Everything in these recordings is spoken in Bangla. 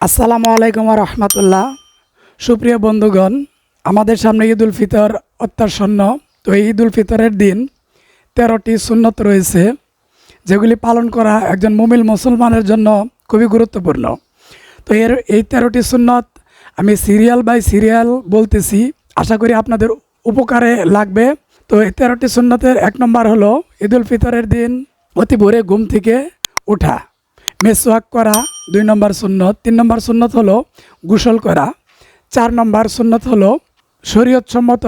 আসসালামু আলাইকুম রহমতুল্লাহ। সুপ্রিয় বন্ধুগণ, আমাদের সামনে ঈদ উল ফিতর অত্যাসন্ন। তো এই ঈদ উল ফিতরের দিন তেরোটি সুন্নত রয়েছে, যেগুলি পালন করা একজন মুমিল মুসলমানের জন্য খুবই গুরুত্বপূর্ণ। তো এর এই তেরোটি সুন্নত আমি সিরিয়াল বাই সিরিয়াল বলতেছি, আশা করি আপনাদের উপকারে লাগবে। তো এই তেরোটি সুন্নতের এক নম্বর হলো ঈদ উল ফিতরের দিন অতি ভোরে ঘুম থেকে ওঠা। মেসওয়াক করা, দুই নম্বর সুন্নত, তিন নম্বর সুন্নত হলো গোসল করা, চার নম্বর সুন্নত হলো শরীয়তসম্মত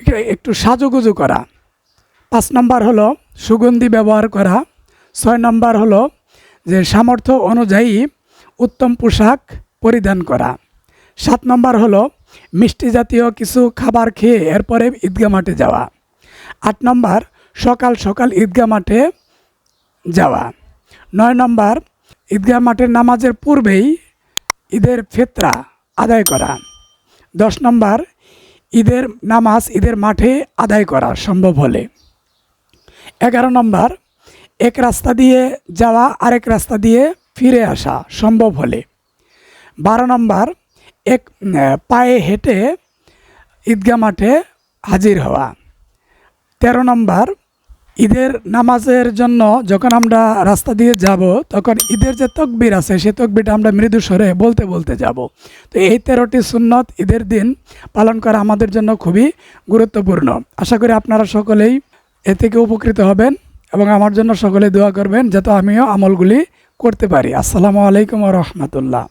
একটু- একটু সাজুগুজু করা, পাঁচ নম্বর হলো সুগন্ধি ব্যবহার করা, ছয় নম্বর হলো যে সামর্থ্য অনুযায়ী উত্তম পোশাক পরিধান করা, সাত নম্বর হলো মিষ্টি জাতীয় কিছু খাবার খেয়ে এরপরে ঈদগা মাঠে যাওয়া, আট নম্বর সকাল সকাল ঈদগা মাঠে যাওয়া। নয় নম্বর, ঈদগাহ মাঠের নামাজের পূর্বেই ঈদের ফেতরা আদায় করা। দশ নম্বর, ঈদের নামাজ ঈদের মাঠে আদায় করা সম্ভব হলে। এগারো নম্বর, এক রাস্তা দিয়ে যাওয়া আরেক রাস্তা দিয়ে ফিরে আসা সম্ভব হলে। বারো নম্বর, এক পায়ে হেঁটে ঈদগাহ মাঠে হাজির হওয়া। তেরো নম্বর ঈদের নামাজের জন্য যখন আমরা রাস্তা দিয়ে যাব, তখন ঈদের যে তকবির আছে সে তকবিরটা আমরা মৃদু স্বরে বলতে বলতে যাব। তো এই তেরোটি সুন্নত ঈদের দিন পালন করা আমাদের জন্য খুবই গুরুত্বপূর্ণ। আশা করি আপনারা সকলেই এ থেকে উপকৃত হবেন এবং আমার জন্য সকলে দোয়া করবেন, যাতে আমিও আমলগুলি করতে পারি। আসসালামু আলাইকুম রহমতুল্লাহ।